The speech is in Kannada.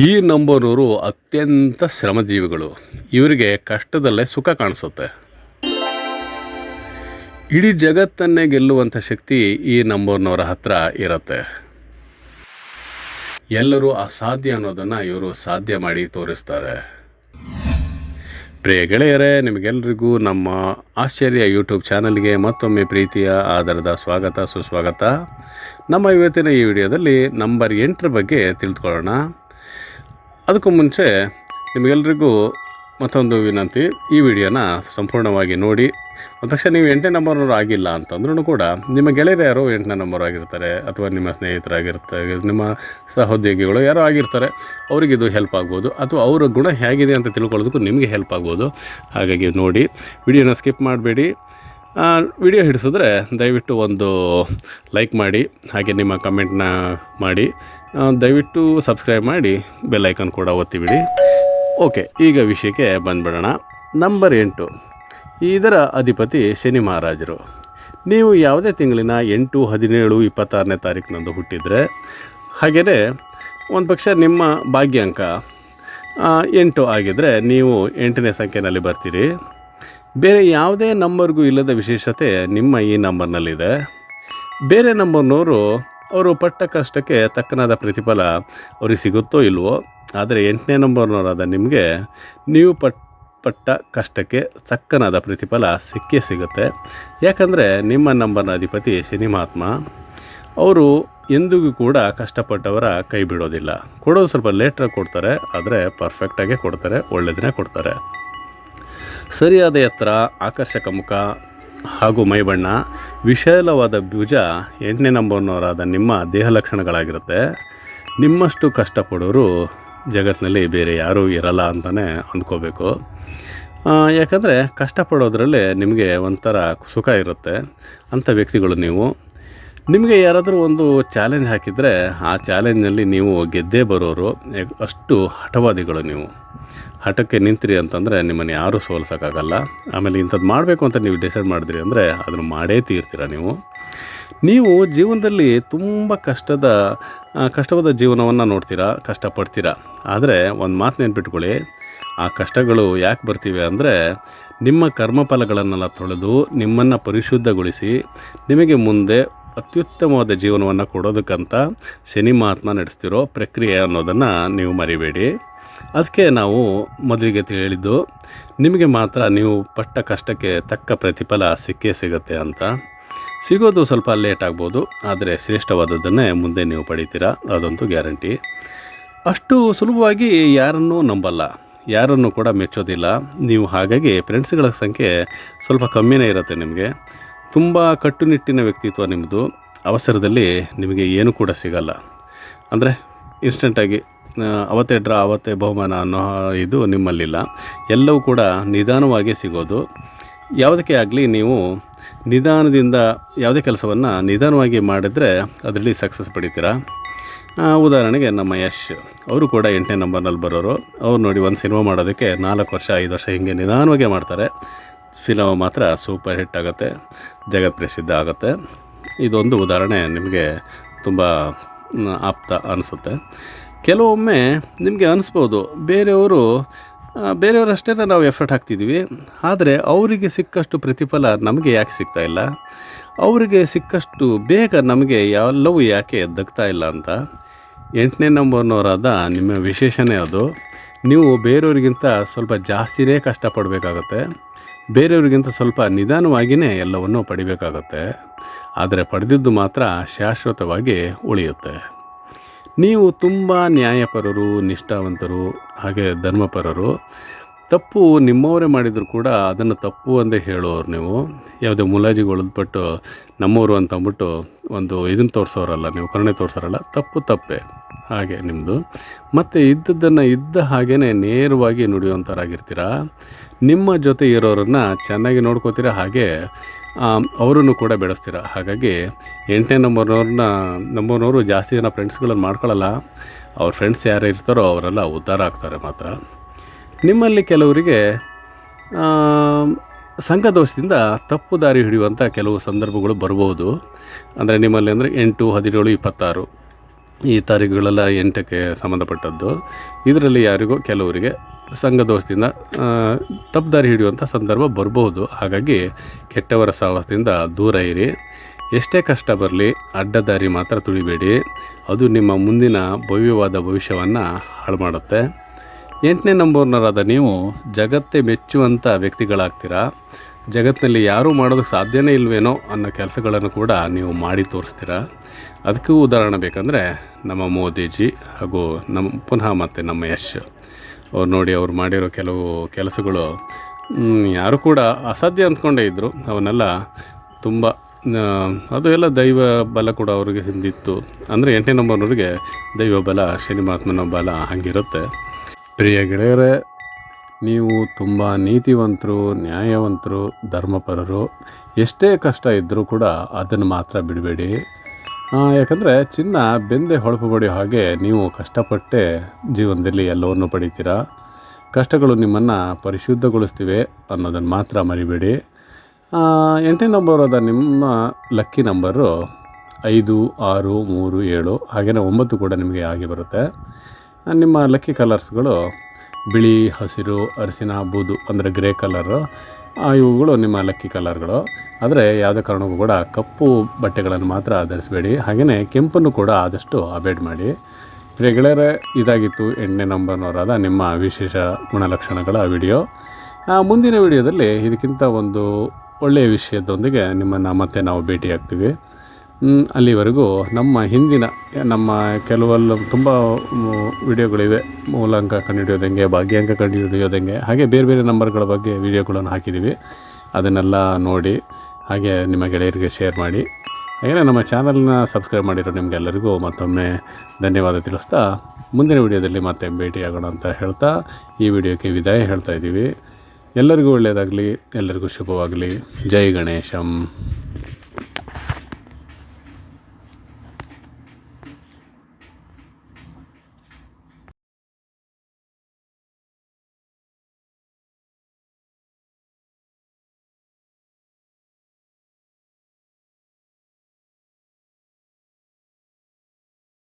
ಈ ನಂಬರವರು ಅತ್ಯಂತ ಶ್ರಮಜೀವಿಗಳು. ಇವರಿಗೆ ಕಷ್ಟದಲ್ಲೇ ಸುಖ ಕಾಣಿಸುತ್ತೆ. ಇಡೀ ಜಗತ್ತನ್ನೇ ಗೆಲ್ಲುವಂಥ ಶಕ್ತಿ ಈ ನಂಬರ್ನವರ ಹತ್ರ ಇರುತ್ತೆ. ಎಲ್ಲರೂ ಅಸಾಧ್ಯ ಅನ್ನೋದನ್ನು ಇವರು ಸಾಧ್ಯ ಮಾಡಿ ತೋರಿಸ್ತಾರೆ. ಪ್ರಿಯ ಗೆಳೆಯರೇ ನಿಮಗೆಲ್ಲರಿಗೂ ನಮ್ಮ ಆಶ್ಚರ್ಯ ಯೂಟ್ಯೂಬ್ ಚಾನಲ್ಗೆ ಮತ್ತೊಮ್ಮೆ ಪ್ರೀತಿಯ ಆಧಾರದ ಸ್ವಾಗತ, ಸುಸ್ವಾಗತ. ನಮ್ಮ ಇವತ್ತಿನ ಈ ವಿಡಿಯೋದಲ್ಲಿ ನಂಬರ್ ಎಂಟರ ಬಗ್ಗೆ ತಿಳ್ಕೊಳ್ಳೋಣ ಅದಕ್ಕೂ ಮುಂಚೆ ನಿಮಗೆಲ್ರಿಗೂ ಮತ್ತೊಂದು ವಿನಂತಿ, ಈ ವಿಡಿಯೋನ ಸಂಪೂರ್ಣವಾಗಿ ನೋಡಿ ಒಂದು ಪಕ್ಷ ನೀವು ಎಂಟನೇ ನಂಬರ್ನವರು ಆಗಿಲ್ಲ ಅಂತಂದ್ರೂ ಕೂಡ ನಿಮ್ಮ ಗೆಳೆಯರು ಯಾರೋ ಎಂಟನೇ ನಂಬರ್ ಆಗಿರ್ತಾರೆ, ಅಥವಾ ನಿಮ್ಮ ಸ್ನೇಹಿತರಾಗಿರ್ತಾರೆ, ನಿಮ್ಮ ಸಹೋದ್ಯೋಗಿಗಳು ಯಾರೋ ಆಗಿರ್ತಾರೆ, ಅವರಿಗೆ ಇದು ಹೆಲ್ಪ್ ಆಗ್ಬೋದು, ಅಥವಾ ಅವರ ಗುಣ ಹೇಗಿದೆ ಅಂತ ತಿಳ್ಕೊಳ್ಳೋದಕ್ಕೂ ನಿಮಗೆ ಹೆಲ್ಪ್ ಆಗ್ಬೋದು. ಹಾಗಾಗಿ ನೋಡಿ, ವಿಡಿಯೋನ ಸ್ಕಿಪ್ ಮಾಡಬೇಡಿ. ವಿಡಿಯೋ ಹಿಡಿಸಿದ್ರೆ ದಯವಿಟ್ಟು ಒಂದು ಲೈಕ್ ಮಾಡಿ, ಹಾಗೆ ನಿಮ್ಮ ಕಮೆಂಟ್ನ ಮಾಡಿ. ದಯವಿಟ್ಟು ಸಬ್ಸ್ಕ್ರೈಬ್ ಮಾಡಿ, ಬೆಲ್ ಐಕನ್ ಕೂಡ ಒತ್ತಿಬಿಡಿ. ಓಕೆ, ಈಗ ವಿಷಯಕ್ಕೆ ಬಂದ್ಬಿಡೋಣ. ನಂಬರ್ ಎಂಟು. ಇದರ ಅಧಿಪತಿ ಶನಿ ಮಹಾರಾಜರು. ನೀವು ಯಾವುದೇ ತಿಂಗಳಿನ ಎಂಟು, ಹದಿನೇಳು, ಇಪ್ಪತ್ತಾರನೇ ತಾರೀಕಿನಂದು ಹುಟ್ಟಿದರೆ, ಹಾಗೆಯೇ ಒಂದು ಪಕ್ಷ ನಿಮ್ಮ ಭಾಗ್ಯಾಂಕ ಎಂಟು ಆಗಿದ್ದರೆ ನೀವು ಎಂಟನೇ ಸಂಖ್ಯೆಯಲ್ಲಿ ಬರ್ತೀರಿ. ಬೇರೆ ಯಾವುದೇ ನಂಬರ್ಗೂ ಇಲ್ಲದ ವಿಶೇಷತೆ ನಿಮ್ಮ ಈ ನಂಬರ್ನಲ್ಲಿದೆ. ಬೇರೆ ನಂಬರ್ನವರು ಅವರು ಪಟ್ಟ ಕಷ್ಟಕ್ಕೆ ತಕ್ಕನಾದ ಪ್ರತಿಫಲ ಅವ್ರಿಗೆ ಸಿಗುತ್ತೋ ಇಲ್ವೋ, ಆದರೆ ಎಂಟನೇ ನಂಬರ್ನವರಾದ ನಿಮಗೆ ನೀವು ಪಟ್, ಪಟ್ಟ ಕಷ್ಟಕ್ಕೆ ತಕ್ಕನಾದ ಪ್ರತಿಫಲ ಸಿಕ್ಕೇ ಸಿಗುತ್ತೆ. ಯಾಕಂದರೆ ನಿಮ್ಮ ನಂಬರ್ನ ಅಧಿಪತಿ ಶನಿ ಅವರು ಎಂದಿಗೂ ಕೂಡ ಕಷ್ಟಪಟ್ಟವರ ಕೈ ಬಿಡೋದಿಲ್ಲ. ಕೊಡೋದು ಸ್ವಲ್ಪ ಲೇಟ್ರಾಗಿ ಕೊಡ್ತಾರೆ, ಆದರೆ ಪರ್ಫೆಕ್ಟಾಗೇ ಕೊಡ್ತಾರೆ ಒಳ್ಳೆಯದನ್ನೇ ಕೊಡ್ತಾರೆ. ಸರಿಯಾದ ಎತ್ತರ, ಆಕರ್ಷಕ ಮುಖ ಹಾಗೂ ಮೈಬಣ್ಣ, ವಿಶಾಲವಾದ ಭುಜ ಎಂಟನೇ ನಂಬರ್ನವರಾದ ನಿಮ್ಮ ದೇಹ ಲಕ್ಷಣಗಳಾಗಿರುತ್ತೆ. ನಿಮ್ಮಷ್ಟು ಕಷ್ಟಪಡೋರು ಜಗತ್ತಿನಲ್ಲಿ ಬೇರೆ ಯಾರೂ ಇರಲ್ಲ ಅಂತಲೇ ಅಂದ್ಕೋಬೇಕು. ಯಾಕಂದರೆ ಕಷ್ಟಪಡೋದ್ರಲ್ಲೇ ನಿಮಗೆ ಒಂಥರ ಸುಖ ಇರುತ್ತೆ ಅಂಥ ವ್ಯಕ್ತಿಗಳು ನೀವು. ನಿಮಗೆ ಯಾರಾದರೂ ಒಂದು ಚಾಲೆಂಜ್ ಹಾಕಿದರೆ ಆ ಚಾಲೆಂಜ್ನಲ್ಲಿ ನೀವು ಗೆದ್ದೇ ಬರೋರು, ಅಷ್ಟು ಹಠವಾದಿಗಳು ನೀವು. ಹಠಕ್ಕೆ ನಿಂತ್ರಿ ಅಂತಂದರೆ ನಿಮ್ಮನ್ನು ಯಾರೂ ಸೋಲ್ಸೋಕ್ಕಾಗಲ್ಲ. ಆಮೇಲೆ ಇಂಥದ್ದು ಮಾಡಬೇಕು ಅಂತ ನೀವು ಡಿಸೈಡ್ ಮಾಡಿದ್ರಿ ಅಂದರೆ ಅದನ್ನು ಮಾಡೇ ತೀರ್ತೀರ ನೀವು. ನೀವು ಜೀವನದಲ್ಲಿ ತುಂಬ ಕಷ್ಟದ ಕಷ್ಟವಾದ ಜೀವನವನ್ನು ನೋಡ್ತೀರಾ, ಕಷ್ಟಪಡ್ತೀರಾ. ಆದರೆ ಒಂದು ಮಾತು ನೆನ್ಪಿಟ್ಕೊಳ್ಳಿ, ಆ ಕಷ್ಟಗಳು ಯಾಕೆ ಬರ್ತೀವಿ ಅಂದರೆ ನಿಮ್ಮ ಕರ್ಮಫಲಗಳನ್ನೆಲ್ಲ ತೊಳೆದು ನಿಮ್ಮನ್ನು ಪರಿಶುದ್ಧಗೊಳಿಸಿ ನಿಮಗೆ ಮುಂದೆ ಅತ್ಯುತ್ತಮವಾದ ಜೀವನವನ್ನು ಕೊಡೋದಕ್ಕಂತ ಶನಿ ಮಹಾತ್ಮ ನಡೆಸ್ತಿರೋ ಪ್ರಕ್ರಿಯೆ ಅನ್ನೋದನ್ನು ನೀವು ಮರಿಬೇಡಿ. ಅದಕ್ಕೆ ನಾವು ಮೊದಲಿಗೆ ಹೇಳಿದ್ದು, ನಿಮಗೆ ಮಾತ್ರ ನೀವು ಪಟ್ಟ ಕಷ್ಟಕ್ಕೆ ತಕ್ಕ ಪ್ರತಿಫಲ ಸಿಕ್ಕೇ ಸಿಗುತ್ತೆ ಅಂತ. ಸಿಗೋದು ಸ್ವಲ್ಪ ಲೇಟ್ ಆಗ್ಬೋದು, ಆದರೆ ಶ್ರೇಷ್ಠವಾದದ್ದನ್ನೇ ಮುಂದೆ ನೀವು ಪಡಿತೀರಾ ಅದಂತೂ ಗ್ಯಾರಂಟಿ. ಅಷ್ಟು ಸುಲಭವಾಗಿ ಯಾರನ್ನೂ ನಂಬಲ್ಲ, ಯಾರನ್ನು ಕೂಡ ಮೆಚ್ಚೋದಿಲ್ಲ. ನೀವು ಹಾಗಾಗಿ ಫ್ರೆಂಡ್ಸ್ಗಳ ಸಂಖ್ಯೆ ಸ್ವಲ್ಪ ಕಮ್ಮಿನೇ ಇರುತ್ತೆ ನಿಮಗೆ. ತುಂಬ ಕಟ್ಟುನಿಟ್ಟಿನ ವ್ಯಕ್ತಿತ್ವ ನಿಮ್ಮದು ಅವಸರದಲ್ಲಿ ನಿಮಗೆ ಏನು ಕೂಡ ಸಿಗಲ್ಲ. ಅಂದರೆ ಇನ್ಸ್ಟೆಂಟಾಗಿ ಅವತ್ತೇ ಡ್ರಾ, ಅವತ್ತೇ ಬಹುಮಾನ ಅನ್ನೋ ಇದು ನಿಮ್ಮಲ್ಲಿಲ್ಲ. ಎಲ್ಲವೂ ಕೂಡ ನಿಧಾನವಾಗಿ ಸಿಗೋದು. ಯಾವುದಕ್ಕೆ ಆಗಲಿ ನೀವು ನಿಧಾನದಿಂದ ಯಾವುದೇ ಕೆಲಸವನ್ನು ನಿಧಾನವಾಗಿ ಮಾಡಿದರೆ ಅದರಲ್ಲಿ ಸಕ್ಸಸ್ ಪಡಿತೀರಾ? ಉದಾಹರಣೆಗೆ ನಮ್ಮ ಯಶ್, ಅವರು ಕೂಡ ಎಂಟನೇ ನಂಬರ್ನಲ್ಲಿ ಬರೋರು. ಅವ್ರು ನೋಡಿ ಒಂದು ಸಿನಿಮಾ ಮಾಡೋದಕ್ಕೆ ನಾಲ್ಕು ವರ್ಷ, ಐದು ವರ್ಷ ಹಿಂಗೆ ನಿಧಾನವಾಗಿ ಮಾಡ್ತಾರೆ. ಫಿಲಮ್ ಮಾತ್ರ ಸೂಪರ್ ಹಿಟ್ ಆಗುತ್ತೆ, ಜಗತ್ ಪ್ರಸಿದ್ಧ ಆಗುತ್ತೆ. ಇದೊಂದು ಉದಾಹರಣೆ ನಿಮಗೆ ತುಂಬ ಆಪ್ತ ಅನಿಸುತ್ತೆ. ಕೆಲವೊಮ್ಮೆ ನಿಮಗೆ ಅನಿಸ್ಬೋದು, ಬೇರೆಯವರು ಬೇರೆಯವರಷ್ಟೇ ನಾವು ಎಫರ್ಟ್ ಹಾಕ್ತಿದ್ದೀವಿ ಆದರೆ ಅವರಿಗೆ ಸಿಕ್ಕಷ್ಟು ಪ್ರತಿಫಲ ನಮಗೆ ಯಾಕೆ ಸಿಗ್ತಾ ಇಲ್ಲ? ಅವರಿಗೆ ಸಿಕ್ಕಷ್ಟು ಬೇಗ ನಮಗೆ ಎಲ್ಲವೂ ಯಾಕೆ ದಗ್ತಾ ಇಲ್ಲ ಅಂತ? ಎಂಟನೇ ನಂಬರ್ನವರಾದ ನಿಮ್ಮ ವಿಶೇಷನೇ ಅದು. ನೀವು ಬೇರೆಯವರಿಗಿಂತ ಸ್ವಲ್ಪ ಜಾಸ್ತಿನೇ ಕಷ್ಟಪಡಬೇಕಾಗತ್ತೆ. ಬೇರೆಯವರಿಗಿಂತ ಸ್ವಲ್ಪ ನಿಧಾನವಾಗಿಯೇ ಎಲ್ಲವನ್ನೂ ಪಡಿಬೇಕಾಗತ್ತೆ. ಆದರೆ ಪಡೆದಿದ್ದು ಮಾತ್ರ ಶಾಶ್ವತವಾಗಿ ಉಳಿಯುತ್ತೆ. ನೀವು ತುಂಬ ನ್ಯಾಯಪರರು, ನಿಷ್ಠಾವಂತರು, ಹಾಗೆ ಧರ್ಮಪರರು. ತಪ್ಪು ನಿಮ್ಮವರೇ ಮಾಡಿದರೂ ಕೂಡ ಅದನ್ನು ತಪ್ಪು ಅಂದೇ ಹೇಳೋರು ನೀವು. ಯಾವುದೇ ಮುಲಾಜಿಗೊಳದ್ಬಿಟ್ಟು ನಮ್ಮವರು ಅಂತ ಅಂದ್ಬಿಟ್ಟು ಒಂದು ಇದನ್ನು ತೋರಿಸೋರಲ್ಲ, ನೀವು ಕರುಣೆ ತೋರಿಸೋರಲ್ಲ, ತಪ್ಪು ತಪ್ಪೆ ಹಾಗೆ ನಿಮ್ಮದು ಮತ್ತು ಇದ್ದದ್ದನ್ನು ಇದ್ದ ಹಾಗೇ ನೇರವಾಗಿ ನುಡಿಯುವಂಥವರಾಗಿರ್ತೀರ ನಿಮ್ಮ ಜೊತೆ ಇರೋರನ್ನು ಚೆನ್ನಾಗಿ ನೋಡ್ಕೋತೀರ? ಹಾಗೆ ಅವರನ್ನು ಕೂಡ ಬೆಳೆಸ್ತೀರ ಹಾಗಾಗಿ ಎಂಟನೇ ನಂಬರ್ನವ್ರನ್ನ, ನಂಬರ್ನವರು ಜಾಸ್ತಿ ಜನ ಫ್ರೆಂಡ್ಸ್ಗಳನ್ನು ಮಾಡ್ಕೊಳ್ಳಲ್ಲ ಅವ್ರ ಫ್ರೆಂಡ್ಸ್ ಯಾರು ಇರ್ತಾರೋ ಅವರೆಲ್ಲ ಉದ್ಧಾರ ಆಗ್ತಾರೆ ಮಾತ್ರ. ನಿಮ್ಮಲ್ಲಿ ಕೆಲವರಿಗೆ ಸಂಘದೋಷದಿಂದ ತಪ್ಪು ದಾರಿ ಹಿಡಿಯುವಂಥ ಕೆಲವು ಸಂದರ್ಭಗಳು ಬರ್ಬೋದು ಅಂದರೆ ನಿಮ್ಮಲ್ಲಿ ಅಂದರೆ ಎಂಟು, ಹದಿನೇಳು, ಇಪ್ಪತ್ತಾರು. ಈ ತಾರೀಖುಗಳೆಲ್ಲ ಎಂಟಕ್ಕೆ ಸಂಬಂಧಪಟ್ಟದ್ದು. ಇದರಲ್ಲಿ ಯಾರಿಗೋ ಕೆಲವರಿಗೆ ಸಂಘ ದೋಷದಿಂದ ತಪ್ಪು ದಾರಿ ಹಿಡಿಯುವಂಥ ಸಂದರ್ಭ ಬರ್ಬೋದು. ಹಾಗಾಗಿ ಕೆಟ್ಟವರ ಸಾಹಸದಿಂದ ದೂರ ಇರಿ. ಎಷ್ಟೇ ಕಷ್ಟ ಬರಲಿ, ಅಡ್ಡದಾರಿ ಮಾತ್ರ ತುಳಿಬೇಡಿ. ಅದು ನಿಮ್ಮ ಮುಂದಿನ ಭವ್ಯವಾದ ಭವಿಷ್ಯವನ್ನು ಹಾಳು ಮಾಡುತ್ತೆ ಎಂಟನೇ ನಂಬರ್ನರಾದ ನೀವು ಜಗತ್ತೇ ಮೆಚ್ಚುವಂಥ ವ್ಯಕ್ತಿಗಳಾಗ್ತೀರಾ? ಜಗತ್ತಿನಲ್ಲಿ ಯಾರೂ ಮಾಡೋದಕ್ಕೆ ಸಾಧ್ಯನೇ ಇಲ್ವೇನೋ ಅನ್ನೋ ಕೆಲಸಗಳನ್ನು ಕೂಡ ನೀವು ಮಾಡಿ ತೋರಿಸ್ತೀರಾ? ಅದಕ್ಕೂ ಉದಾಹರಣೆ ಬೇಕಂದರೆ ನಮ್ಮ ಮೋದಿಜಿ ಹಾಗೂ ನಮ್ಮ ಪುನಃ ಮತ್ತು ನಮ್ಮ ಯಶ್. ಅವ್ರು ನೋಡಿ ಅವ್ರು ಮಾಡಿರೋ ಕೆಲವು ಕೆಲಸಗಳು ಯಾರು ಕೂಡ ಅಸಾಧ್ಯ ಅಂದ್ಕೊಂಡೇ ಇದ್ದರು ಅವನ್ನೆಲ್ಲ ತುಂಬ ಅದು ಎಲ್ಲ ದೈವ ಬಲ ಕೂಡ ಅವ್ರಿಗೆ ಹಿಂದಿತ್ತು. ಅಂದರೆ ಎಂಟನೇ ನಂಬರ್ನವ್ರಿಗೆ ದೈವ ಬಲ ಶನಿ ಮಹಾತ್ಮನ ಬಲ ಹಾಗಿರುತ್ತೆ. ಪ್ರಿಯ ಗೆಳೆಯರೇ ನೀವು ತುಂಬ ನೀತಿವಂತರು, ನ್ಯಾಯವಂತರು, ಧರ್ಮಪರರು, ಎಷ್ಟೇ ಕಷ್ಟ ಇದ್ದರೂ ಕೂಡ ಅದನ್ನು ಮಾತ್ರ ಬಿಡಬೇಡಿ. ಯಾಕಂದರೆ ಚಿನ್ನ ಬೆಂದೆ ಹೊಳಪು ಪಡೆಯೋ ಹಾಗೆ ನೀವು ಕಷ್ಟಪಟ್ಟೆ ಜೀವನದಲ್ಲಿ ಎಲ್ಲವನ್ನು ಪಡಿತೀರಾ? ಕಷ್ಟಗಳು ನಿಮ್ಮನ್ನು ಪರಿಶುದ್ಧಗೊಳಿಸ್ತಿವೆ ಅನ್ನೋದನ್ನು ಮಾತ್ರ ಮರಿಬೇಡಿ. ಎಂಟನೇ ನಂಬರ್ ಅದ ನಿಮ್ಮ ಲಕ್ಕಿ ನಂಬರು ಐದು, ಆರು, ಮೂರು, ಏಳು ಹಾಗೆಯೇ ಒಂಬತ್ತು ಕೂಡ ನಿಮಗೆ ಆಗಿ ಬರುತ್ತೆ. ನಿಮ್ಮ ಲಕ್ಕಿ ಕಲರ್ಸ್ಗಳು ಬಿಳಿ, ಹಸಿರು, ಅರಿಶಿನ, ಬೂದು ಅಂದರೆ ಗ್ರೇ ಕಲರು ಇವುಗಳು ನಿಮ್ಮ ಲಕ್ಕಿ ಕಲರ್ಗಳು. ಆದರೆ ಯಾವುದೇ ಕಾರಣಕ್ಕೂ ಕೂಡ ಕಪ್ಪು ಬಟ್ಟೆಗಳನ್ನು ಮಾತ್ರ ಧರಿಸಬೇಡಿ. ಹಾಗೆಯೇ ಕೆಂಪನ್ನು ಕೂಡ ಆದಷ್ಟು ಅವಾಯ್ಡ್ ಮಾಡಿ. ರೆಗ್ಯುಲರ್ ಇದಾಗಿತ್ತು ಎಂಟನೇ ನಂಬರ್ನವರಾದ ನಿಮ್ಮ ವಿಶೇಷ ಗುಣಲಕ್ಷಣಗಳ ವಿಡಿಯೋ. ಮುಂದಿನ ವಿಡಿಯೋದಲ್ಲಿ ಇದಕ್ಕಿಂತ ಒಂದು ಒಳ್ಳೆಯ ವಿಷಯದೊಂದಿಗೆ ನಿಮ್ಮನ್ನು ಮತ್ತೆ ನಾವು ಭೇಟಿಯಾಗ್ತೀವಿ. ಅಲ್ಲಿವರೆಗೂ ನಮ್ಮ ಹಿಂದಿನ, ನಮ್ಮ ಕೆಲವೊಂದು ತುಂಬ ವಿಡಿಯೋಗಳಿವೆ. ಮೂಲಾಂಕ ಕಂಡುಹಿಡಿಯೋದಂಗೆ ಭಾಗ್ಯಾಂಕ ಕಂಡುಹಿಡಿಯೋದಂಗೆ ಹಾಗೆ ಬೇರೆ ಬೇರೆ ನಂಬರ್ಗಳ ಬಗ್ಗೆ ವಿಡಿಯೋಗಳನ್ನು ಹಾಕಿದ್ದೀವಿ. ಅದನ್ನೆಲ್ಲ ನೋಡಿ, ಹಾಗೆ ನಿಮ್ಮ ಗೆಳೆಯರಿಗೆ ಶೇರ್ ಮಾಡಿ. ಹಾಗೆಯೇ ನಮ್ಮ ಚಾನಲ್ನ ಸಬ್ಸ್ಕ್ರೈಬ್ ಮಾಡಿರೋ ನಿಮಗೆಲ್ಲರಿಗೂ ಮತ್ತೊಮ್ಮೆ ಧನ್ಯವಾದ ತಿಳಿಸ್ತಾ, ಮುಂದಿನ ವಿಡಿಯೋದಲ್ಲಿ ಮತ್ತೆ ಭೇಟಿಯಾಗೋಣ ಅಂತ ಹೇಳ್ತಾ, ಈ ವಿಡಿಯೋಕ್ಕೆ ವಿದಾಯ ಹೇಳ್ತಾ ಇದ್ದೀವಿ. ಎಲ್ಲರಿಗೂ ಒಳ್ಳೆಯದಾಗಲಿ, ಎಲ್ಲರಿಗೂ ಶುಭವಾಗಲಿ. ಜೈ ಗಣೇಶಂ.